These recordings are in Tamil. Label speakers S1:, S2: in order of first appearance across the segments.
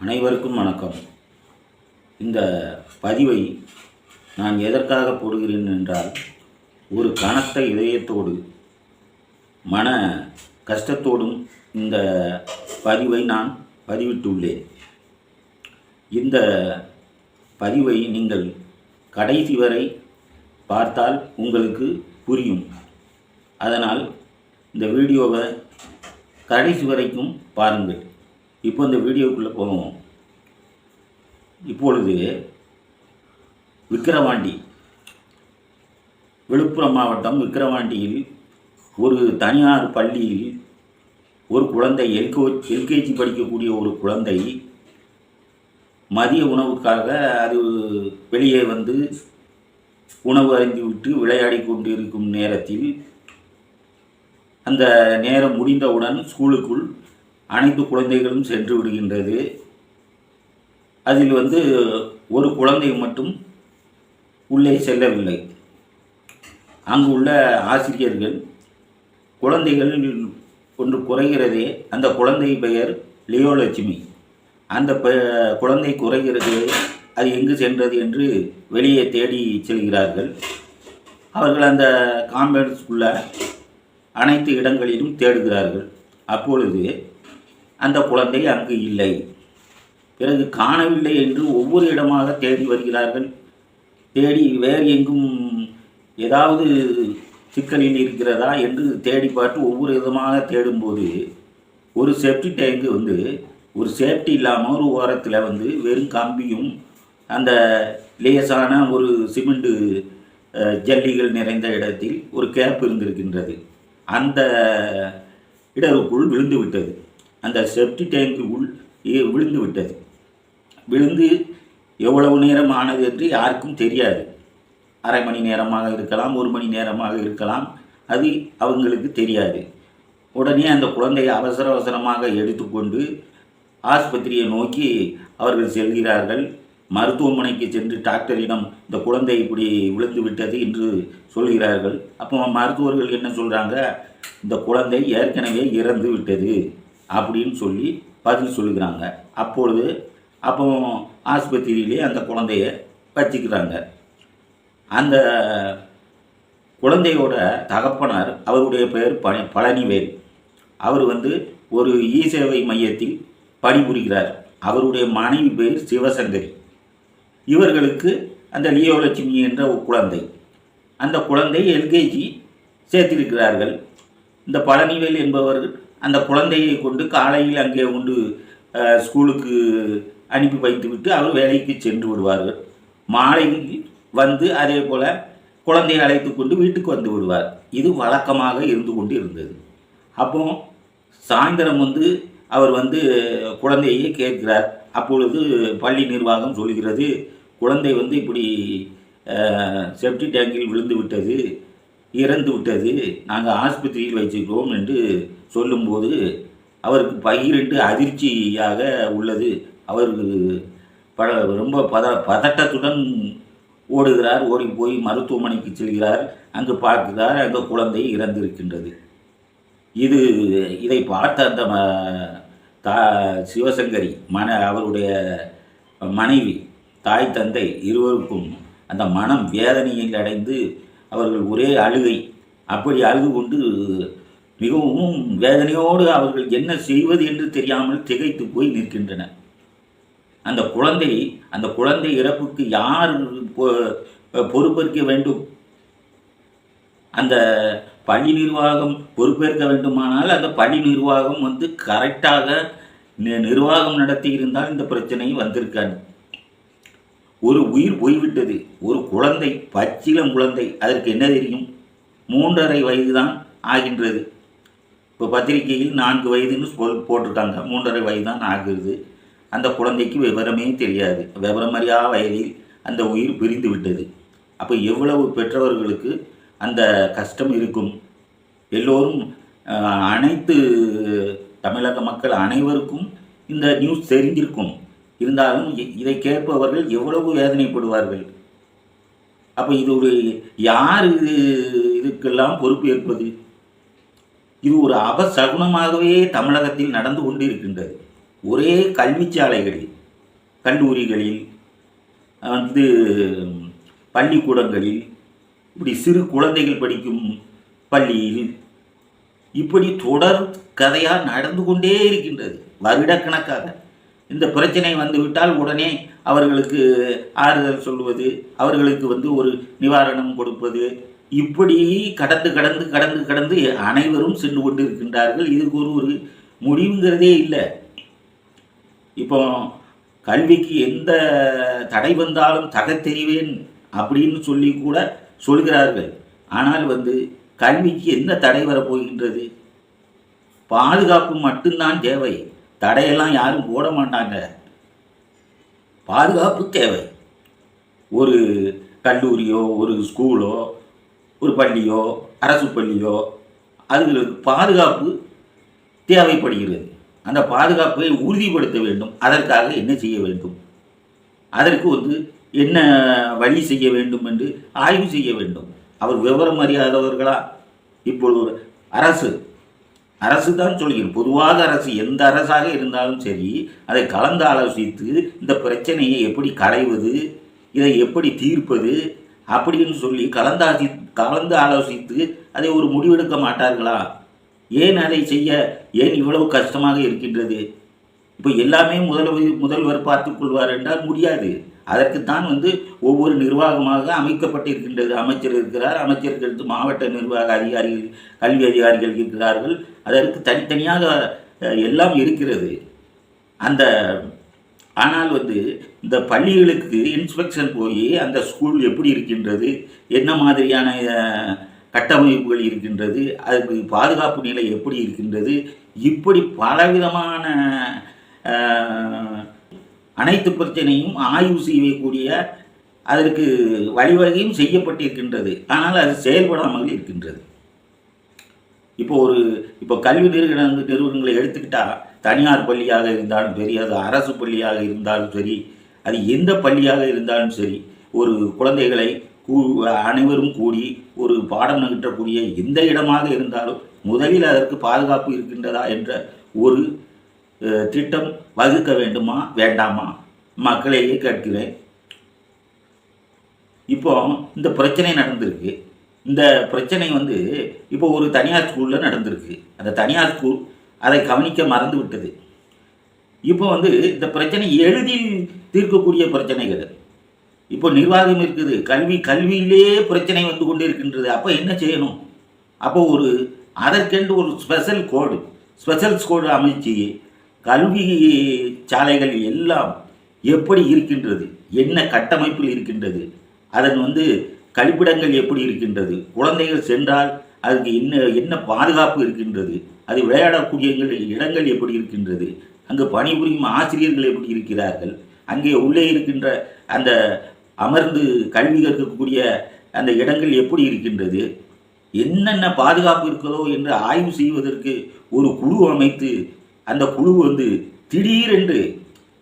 S1: அனைவருக்கும் வணக்கம். இந்த பதிவை நான் எதற்காக போடுகிறேன் என்றால் ஒரு கனத்த இதயத்தோடு மன கஷ்டத்தோடும் இந்த பதிவை நான் பதிவிட்டுள்ளேன். இந்த பதிவை நீங்கள் கடைசி வரை பார்த்தால் உங்களுக்கு புரியும். அதனால் இந்த வீடியோவை கடைசி வரைக்கும் பாருங்கள். இப்போ இந்த வீடியோக்குள்ளே போவோம். இப்பொழுது விக்கிரவாண்டி விழுப்புரம் மாவட்டம் விக்கிரவாண்டியில் ஒரு தனியார் பள்ளியில் ஒரு குழந்தை எல்கோ எல்கேஜி படிக்கக்கூடிய ஒரு குழந்தை மதிய உணவுக்காக அது வெளியே வந்து உணவு அறிந்துவிட்டு விளையாடி கொண்டிருக்கும் நேரத்தில் அந்த நேரம் முடிந்தவுடன் ஸ்கூலுக்குள் அனைத்து குழந்தைகளும் சென்று விடுகின்றது. அதில் வந்து ஒரு குழந்தை மட்டும் உள்ளே செல்லவில்லை. அங்கு உள்ள ஆசிரியர்கள் குழந்தைகள் ஒன்று குறைகிறதே அந்த குழந்தை பெயர் லியோலட்சுமி. அந்த பெ குழந்தை குறைகிறது அது எங்கு சென்றது என்று வெளியே தேடி செல்கிறார்கள். அவர்கள் அந்த காம்பவுண்ட்ஸ்குள்ள அனைத்து இடங்களிலும் தேடுகிறார்கள். அப்பொழுது அந்த குழந்தை அங்கு இல்லை. பிறகு காணவில்லை என்று ஒவ்வொரு இடமாக தேடி வருகிறார்கள். தேடி வேறு எங்கும் ஏதாவது சிக்கலில் இருக்கிறதா என்று தேடி பார்த்து ஒவ்வொரு விதமாக தேடும்போது ஒரு சேஃப்டி டேங்கு வந்து ஒரு சேஃப்டி இல்லாமல் ஒரு ஓரத்தில் வந்து வெறும் கம்பியும் அந்த லேசான ஒரு சிமெண்டு ஜல்லிகள் நிறைந்த இடத்தில் ஒரு கேப் இருந்திருக்கின்றது. அந்த இடருக்குள் விழுந்து விட்டது அந்த செப்டி டேங்குக்குள் இ- விழுந்து விட்டது விழுந்து எவ்வளவு நேரம் ஆனது என்று யாருக்கும் தெரியாது. அரை மணி நேரமாக இருக்கலாம் ஒரு மணி நேரமாக இருக்கலாம் அது அவங்களுக்கு தெரியாது. உடனே அந்த குழந்தையை அவசர அவசரமாக எடுத்துக்கொண்டு ஆஸ்பத்திரியை நோக்கி அவர்கள் செல்கிறார்கள். மருத்துவமனைக்கு சென்று டாக்டரிடம் இந்த குழந்தை இப்படி விழுந்து விட்டது என்று சொல்கிறார்கள். அப்போ மருத்துவர்கள் என்ன சொல்கிறாங்க இந்த குழந்தை ஏற்கனவே இறந்து விட்டது அப்படின்னு சொல்லி பதில் சொல்லுகிறாங்க. அப்பொழுது அப்போ ஆஸ்பத்திரியிலே அந்த குழந்தைய வச்சுக்கிறாங்க. அந்த குழந்தையோட தகப்பனார் அவருடைய பெயர் பழ பழனிவேல். அவர் வந்து ஒரு இ சேவை மையத்தில் பணிபுரிகிறார். அவருடைய மனைவி பெயர் சிவசங்கரி. இவர்களுக்கு அந்த லியோலட்சுமி என்ற ஒரு குழந்தை. அந்த குழந்தை எல்கேஜி சேர்த்திருக்கிறார்கள். இந்த பழனிவேல் என்பவர் அந்த குழந்தையை கொண்டு காலையில் அங்கே கொண்டு ஸ்கூலுக்கு அனுப்பி வைத்துவிட்டு அவர் வேலைக்கு சென்று விடுவார்கள். மாலை வந்து அதே போல் குழந்தையை அழைத்து கொண்டு வீட்டுக்கு வந்து விடுவார். இது வழக்கமாக இருந்து கொண்டு இருந்தது அப்போ சாயந்தரம் வந்து அவர் வந்து குழந்தையை கேட்கிறார். அப்பொழுது பள்ளி நிர்வாகம் சொல்கிறது குழந்தை வந்து இப்படி செப்டி டேங்கில் விழுந்து விட்டது. இறந்து விட்டது. நாங்கள் ஆஸ்பத்திரியில் வச்சுக்கிறோம் என்று சொல்லும்போது அவருக்கு பகிரண்டு அதிர்ச்சியாக உள்ளது. அவருக்கு பட ரொம்ப பத பதட்டத்துடன் ஓடுகிறார். ஓடி போய் மருத்துவமனைக்கு செல்கிறார். அங்கு பார்க்கிறார் அங்கே குழந்தை இறந்திருக்கின்றது. இது இதை பார்த்த அந்த ம- தா சிவசங்கரி மன அவருடைய மனைவி தாய் தந்தை இருவருக்கும் அந்த மனம் வேதனையில் அடைந்து அவர்கள் ஒரே அழுகை. அப்படி அழுது கொண்டு மிகவும் வேதனையோடு அவர்கள் என்ன செய்வது என்று தெரியாமல் திகைத்து போய் நிற்கின்றனர். அந்த குழந்தை அந்த குழந்தை இறப்புக்கு யார் பொ- பொறுப்பேற்க வேண்டும்? அந்த பள்ளி நிர்வாகம் பொறுப்பேற்க வேண்டுமானால் அந்த பள்ளி நிர்வாகம் வந்து கரெக்டாக நி- நிர்வாகம் நடத்தி இருந்தால் இந்த பிரச்சனை வந்திருக்காது. ஒரு உயிர் போய்விட்டது ஒரு குழந்தை பச்சிலம் குழந்தை அதற்கு என்ன தெரியும்? மூன்றரை வயது தான் ஆகின்றது. இப்போ பத்திரிகையில் நான்கு வயதுன்னு சொல் போட்டிருக்காங்க. மூன்றரை வயது தான் அந்த குழந்தைக்கு விவரமே தெரியாது. விவரமறியா வயதில் அந்த உயிர் பிரிந்து விட்டது. அப்போ எவ்வளவு பெற்றவர்களுக்கு அந்த கஷ்டம் இருக்கும்? எல்லோரும் அனைத்து தமிழக மக்கள் அனைவருக்கும் இந்த நியூஸ் தெரிஞ்சிருக்கும். இருந்தாலும் இதை கேட்பவர்கள் எவ்வளவு வேதனைப்படுவார்கள்? அப்போ இது ஒரு யார் இது இதுக்கெல்லாம் பொறுப்பு ஏற்பது? இது ஒரு அபசகுனமாகவே தமிழகத்தில் நடந்து கொண்டிருக்கின்றது. ஒரே கல்விச்சாலைகளில் கல்லூரிகளில் வந்து பள்ளிக்கூடங்களில் இப்படி சிறு குழந்தைகள் படிக்கும் பள்ளியில் இப்படி தொடர் கதையாக நடந்து கொண்டே இருக்கின்றது வருடக்கணக்காக. இந்த பிரச்சனை வந்துவிட்டால் உடனே அவர்களுக்கு ஆறுதல் சொல்வது அவர்களுக்கு வந்து ஒரு நிவாரணம் கொடுப்பது. இப்படி கடந்து கடந்து கடந்து கடந்து அனைவரும் சென்று கொண்டு இருக்கின்றார்கள் இதுக்கு ஒரு ஒரு முடிவுங்கிறதே இல்லை. இப்போ கல்விக்கு எந்த தடை வந்தாலும் தகத்தெறிவேன் அப்படின்னு சொல்லி கூட சொல்கிறார்கள். ஆனால் வந்து கல்விக்கு என்ன தடை வரப்போகின்றது? பாதுகாப்பு மட்டும்தான் தேவை. தடையெல்லாம் யாரும் போட மாட்டாங்க. பாதுகாப்பு தேவை. ஒரு கல்லூரியோ ஒரு ஸ்கூலோ ஒரு பள்ளியோ அரசு பள்ளியோ அதுகளுக்கு பாதுகாப்பு தேவைப்படுகிறது. அந்த பாதுகாப்பை உறுதிப்படுத்த வேண்டும். அதற்காக என்ன செய்ய வேண்டும்? அதற்கு வந்து என்ன வழி செய்ய வேண்டும் என்று ஆய்வு செய்ய வேண்டும். அவர் விவரம் அறியாதவர்களா? இப்பொழுது அரசு அரசு தான் சொல்கிறேன் பொதுவாக அரசு எந்த அரசாக இருந்தாலும் சரி அதை கலந்து ஆலோசித்து இந்த பிரச்சனையை எப்படி களைவது இதை எப்படி தீர்ப்பது அப்படின்னு சொல்லி கலந்தாசி கலந்து ஆலோசித்து அதை ஒரு முடிவெடுக்க மாட்டார்களா? ஏன் அதை செய்ய ஏன் இவ்வளவு கஷ்டமாக இருக்கின்றது? இப்போ எல்லாமே முதல்வர் முதல்வர் பார்த்துக்கொள்வார் என்றால் முடியாது. அதற்குத்தான் வந்து ஒவ்வொரு நிர்வாகமாக அமைக்கப்பட்டிருக்கின்றது. அமைச்சர் இருக்கிறார் அமைச்சருக்கு மாவட்ட நிர்வாக அதிகாரிகள் கல்வி அதிகாரிகள் இருக்கிறார்கள். அதற்கு தனித்தனியாக எல்லாம் இருக்கிறது. அந்த ஆனால் வந்து இந்த பள்ளிகளுக்கு இன்ஸ்பெக்ஷன் போய் அந்த ஸ்கூல் எப்படி இருக்கின்றது என்ன மாதிரியான கட்டமைப்புகள் இருக்கின்றது அதுக்கு பாதுகாப்பு நிலை எப்படி இருக்கின்றது இப்படி பலவிதமான அனைத்து பிரச்சனையும் ஆய்வு செய்யக்கூடிய அதற்கு வழிவகையும் செய்யப்பட்டிருக்கின்றது. ஆனால் அது செயல்படாமல் இருக்கின்றது. இப்போ ஒரு இப்போ கல்வி நிறுவன நிறுவனங்களை எடுத்துக்கிட்டால் தனியார் பள்ளியாக இருந்தாலும் சரி அது அரசு பள்ளியாக இருந்தாலும் சரி அது எந்த பள்ளியாக இருந்தாலும் சரி ஒரு குழந்தைகளை கூ அனைவரும் கூடி ஒரு பாடம் நகற்றக்கூடிய எந்த இடமாக இருந்தாலும் முதலில் அதற்கு பாதுகாப்பு இருக்கின்றதா என்ற ஒரு திட்டம் வகுக்க வேண்டுமா வேண்டாமா? மக்களையே கேட்கிறேன் இப்போ இந்த பிரச்சனை நடந்திருக்கு. இந்த பிரச்சனை வந்து இப்போ ஒரு தனியார் ஸ்கூலில் நடந்திருக்கு. அந்த தனியார் ஸ்கூல் அதை கவனிக்க மறந்து விட்டது. இப்போ வந்து இந்த பிரச்சனை எழுதி தீர்க்கக்கூடிய பிரச்சனைகள். இப்போ நிர்வாகம் இருக்குது. கல்வி கல்வியிலே பிரச்சனை வந்து கொண்டு இருக்கின்றது அப்போ என்ன செய்யணும்? அப்போ ஒரு அதற்கென்று ஒரு ஸ்பெஷல் கோடு ஸ்பெஷல் கோடு அமைச்சு கல்வி சாலைகள் எல்லாம் எப்படி இருக்கின்றது? என்ன கட்டமைப்பில் இருக்கின்றது? அதன் வந்து கழிப்பிடங்கள் எப்படி இருக்கின்றது? குழந்தைகள் சென்றால் அதுக்கு என்ன என்ன பாதுகாப்பு இருக்கின்றது? அது விளையாடக்கூடிய இடங்கள் இடங்கள் எப்படி இருக்கின்றது? அங்கு பணிபுரியும் ஆசிரியர்கள் எப்படி இருக்கிறார்கள்? அங்கே உள்ளே இருக்கின்ற அந்த அமர்ந்து கல்வி கற்கக்கூடிய அந்த இடங்கள் எப்படி இருக்கின்றது? என்னென்ன பாதுகாப்பு இருக்கிறதோ என்று ஆய்வு செய்வதற்கு ஒரு குழு அமைத்து அந்த குழு வந்து திடீரென்று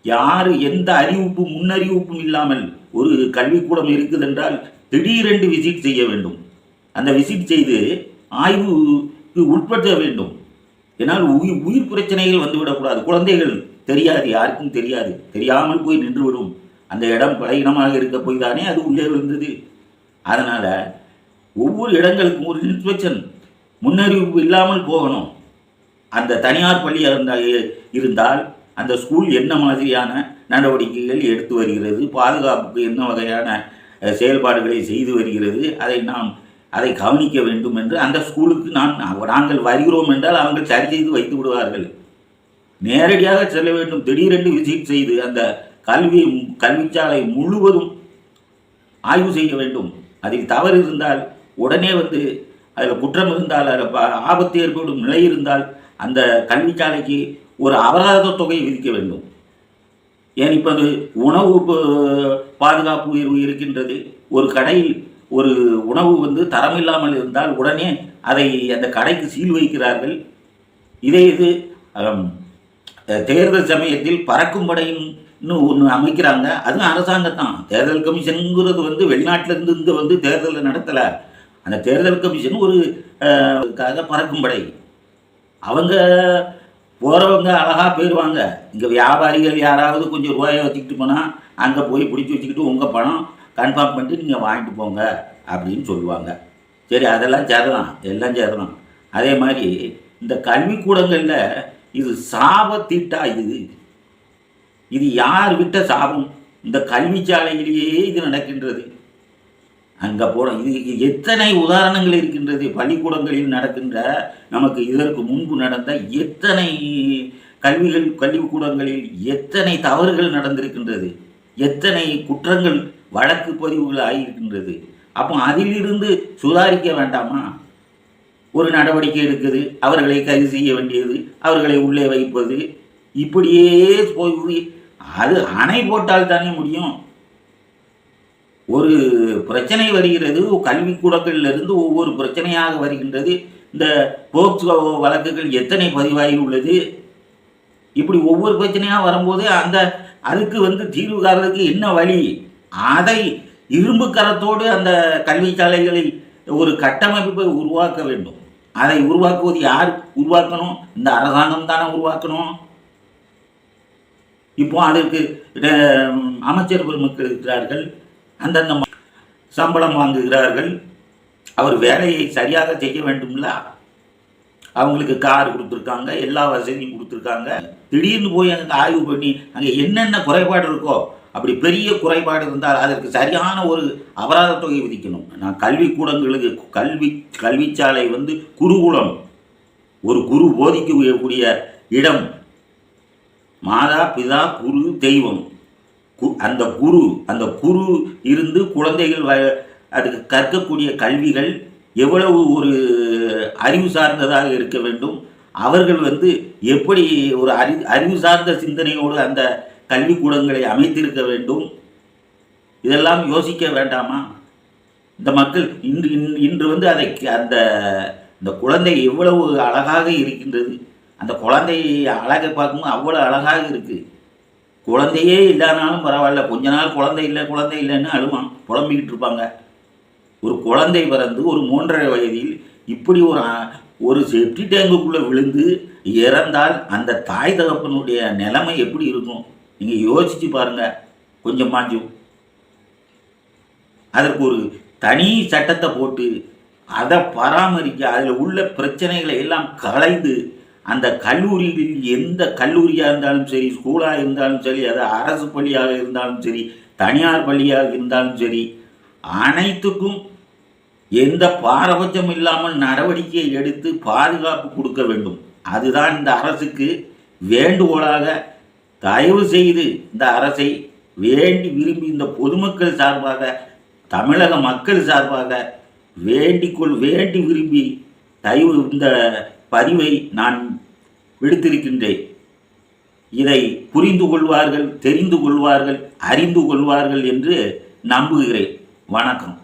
S1: யார் எந்த அறிவிப்பும் முன்னறிவிப்பும் இல்லாமல் ஒரு கல்விக்கூடம் இருக்குதென்றால் திடீரென்று விசிட் செய்ய வேண்டும். அந்த விசிட் செய்து ஆய்வுக்கு உட்படுத்த வேண்டும். ஏன்னால் உயிர் உயிர் பிரச்சனைகள் வந்துவிடக்கூடாது. குழந்தைகள் தெரியாது யாருக்கும் தெரியாது. தெரியாமல் போய் நின்றுவிடும். அந்த இடம் பலகீனமாக இருக்க போய் தானே அது உள்ளே விழுந்தது. அதனால் ஒவ்வொரு இடங்களுக்கும் ஒரு இன்ஸ்பெக்ஷன் முன்னறிவிப்பு இல்லாமல் போகணும். அந்த தனியார் பள்ளியாக இருந்தால் இருந்தால் அந்த ஸ்கூல் என்ன மாதிரியான நடவடிக்கைகள் எடுத்து வருகிறது பாதுகாப்புக்கு என்ன வகையான செயல்பாடுகளை செய்து வருகிறது அதை நாம் அதை கவனிக்க வேண்டும் என்று அந்த ஸ்கூலுக்கு நான் நாங்கள் வருகிறோம் என்றால் அவர்கள் சரி செய்து வைத்து விடுவார்கள். நேரடியாக செல்ல வேண்டும். திடீரென்று விசிட் செய்து அந்த கல்வி கல்விச்சாலை முழுவதும் ஆய்வு செய்ய வேண்டும். அதில் தவறு இருந்தால் உடனே வந்து அதில் குற்றம் இருந்தால் அதில் ஆபத்து ஏற்படும் நிலை இருந்தால் அந்த கல்விச்சாலைக்கு ஒரு அபராத தொகை விதிக்க வேண்டும். ஏன் இப்போது உணவு பாதுகாப்பு உயர்வு இருக்கின்றது. ஒரு கடையில் ஒரு உணவு வந்து தரமில்லாமல் இருந்தால் உடனே அதை அந்த கடைக்கு சீல் வைக்கிறார்கள். இதே இது தேர்தல் சமயத்தில் பறக்கும் படையின்னு ஒன்று அமைக்கிறாங்க. அதுவும் அரசாங்கத்தான் தேர்தல் கமிஷனுங்கிறது வந்து வெளிநாட்டிலேருந்து இங்கே வந்து தேர்தலை நடத்தலை. அந்த தேர்தல் கமிஷன் ஒரு பறக்கும் படை. அவங்க போகிறவங்க அழகாக போயிடுவாங்க இங்கே வியாபாரிகள் யாராவது கொஞ்சம் ரூபாயை வச்சுக்கிட்டு போனால் அங்கே போய் பிடிச்சி வச்சுக்கிட்டு உங்கள் பணம் கன்ஃபார்ம் பண்ணிட்டு நீங்கள் வாங்கிட்டு போங்க அப்படின்னு சொல்லுவாங்க. சரி அதெல்லாம் சேரலாம். எல்லாம் சேரலாம். அதே மாதிரி இந்த கல்விக்கூடங்களில் இது சாபத்தீட்டா இது. இது யார் விட்ட சாபம்? இந்த கல்விச்சாலையிலேயே இது நடக்கின்றது. அங்கே போகிறோம் இது இது எத்தனை உதாரணங்கள் இருக்கின்றது? பள்ளிக்கூடங்களில் நடக்கின்ற நமக்கு இதற்கு முன்பு நடந்த எத்தனை கல்விகள் கல்விக்கூடங்களில் எத்தனை தவறுகள் நடந்திருக்கின்றது? எத்தனை குற்றங்கள் வழக்கு பதிவுகள் ஆகியிருக்கின்றது? அப்போ அதிலிருந்து சுதாரிக்க வேண்டாமா? ஒரு நடவடிக்கை எடுக்குது அவர்களை கைது செய்ய வேண்டியது அவர்களை உள்ளே வைப்பது இப்படியே போய் அது அணை போட்டால் தானே முடியும். ஒரு பிரச்சனை வருகிறது கல்விக்கூடங்களில் இருந்து ஒவ்வொரு பிரச்சனையாக வருகின்றது. இந்த போக்சோ வழக்குகள் எத்தனை பதிவாகி உள்ளது? இப்படி ஒவ்வொரு பிரச்சனையாக வரும்போது அந்த அதுக்கு வந்து தீர்வு காண்றதுக்கு என்ன வழி? அதை இரும்பு கரத்தோடு அந்த கல்வி சாலைகளில் ஒரு கட்டமைப்பை உருவாக்க வேண்டும். அதை உருவாக்குவது யார் உருவாக்கணும்? இந்த அரசாங்கம் தானே உருவாக்கணும். இப்போ அதற்கு அமைச்சர் பெருமக்கள் இருக்கிறார்கள். அந்தந்த சம்பளம் வாங்குகிறார்கள். அவர் வேலையை சரியாக செய்ய வேண்டும்ல? அவங்களுக்கு கார் கொடுத்துருக்காங்க எல்லா வசதியும் கொடுத்துருக்காங்க. திடீர்னு போய் அங்கே ஆய்வு பண்ணி அங்கே என்னென்ன குறைபாடு இருக்கோ அப்படி பெரிய குறைபாடு இருந்தால் அதற்கு சரியான ஒரு அபராத தொகை விதிக்கணும். நான் கல்விக்கூடங்களுக்கு கல்வி கல்விச்சாலை வந்து குருகுலம் ஒரு குரு போதிக்கக்கூடிய இடம். மாதா பிதா குரு தெய்வம். அந்த குரு அந்த குரு இருந்து குழந்தைகள் வ- அதுக்கு கற்கக்கூடிய கல்விகள் எவ்வளவு ஒரு அறிவு சார்ந்ததாக இருக்க வேண்டும்? அவர்கள் வந்து எப்படி ஒரு அறி அறிவு சார்ந்த சிந்தனையோடு அந்த கல்விக்கூடங்களை அமைத்திருக்க வேண்டும்? இதெல்லாம் யோசிக்க வேண்டாமா? இந்த மக்கள் இன்று இன்று- இன்று வந்து அதை அந்த இந்த குழந்தை எவ்வளவு அழகாக இருக்கின்றது. அந்த குழந்தை அழகை பார்க்கும்போது அவ்வளோ அழகாக இருக்குது குழந்தையே இல்லைனாலும் பரவாயில்ல. கொஞ்ச நாள் குழந்தை இல்லை குழந்தை இல்லைன்னு அழுவான் புலம்பிக்கிட்டு இருப்பாங்க. ஒரு குழந்தை பிறந்து ஒரு மூன்றரை வயதில் இப்படி ஒரு ஒரு செப்டி டேங்குக்குள்ளே விழுந்து இறந்தால் அந்த தாய் தகப்பனுடைய நிலைமை எப்படி இருக்கும்? நீங்கள் யோசிச்சு பாருங்க. கொஞ்சமாச்சும் அதற்கு ஒரு தனி சட்டத்தை போட்டு அதை பராமரிக்க அதில் உள்ள பிரச்சனைகளை எல்லாம் களைந்து அந்த கல்லூரியில் எந்த கல்லூரியாக இருந்தாலும் சரி ஸ்கூலாக இருந்தாலும் சரி அது அரசு பள்ளியாக இருந்தாலும் சரி தனியார் பள்ளியாக இருந்தாலும் சரி அனைத்துக்கும் எந்த பாரபட்சம் இல்லாமல் நடவடிக்கை எடுத்து பாதுகாப்பு கொடுக்க வேண்டும். அதுதான் இந்த அரசுக்கு வேண்டுகோளாக தயவு செய்து இந்த அரசை வேண்டி விரும்பி இந்த பொதுமக்கள் சார்பாக தமிழக மக்கள் சார்பாக வேண்டிக்கொள் வேண்டி விரும்பி தயவு இந்த பதிவை நான் விடுத்திருக்கின்றேன். இதை புரிந்து கொள்வார்கள் தெரிந்து கொள்வார்கள் அறிந்து கொள்வார்கள் என்று நம்புகிறேன். வணக்கம்.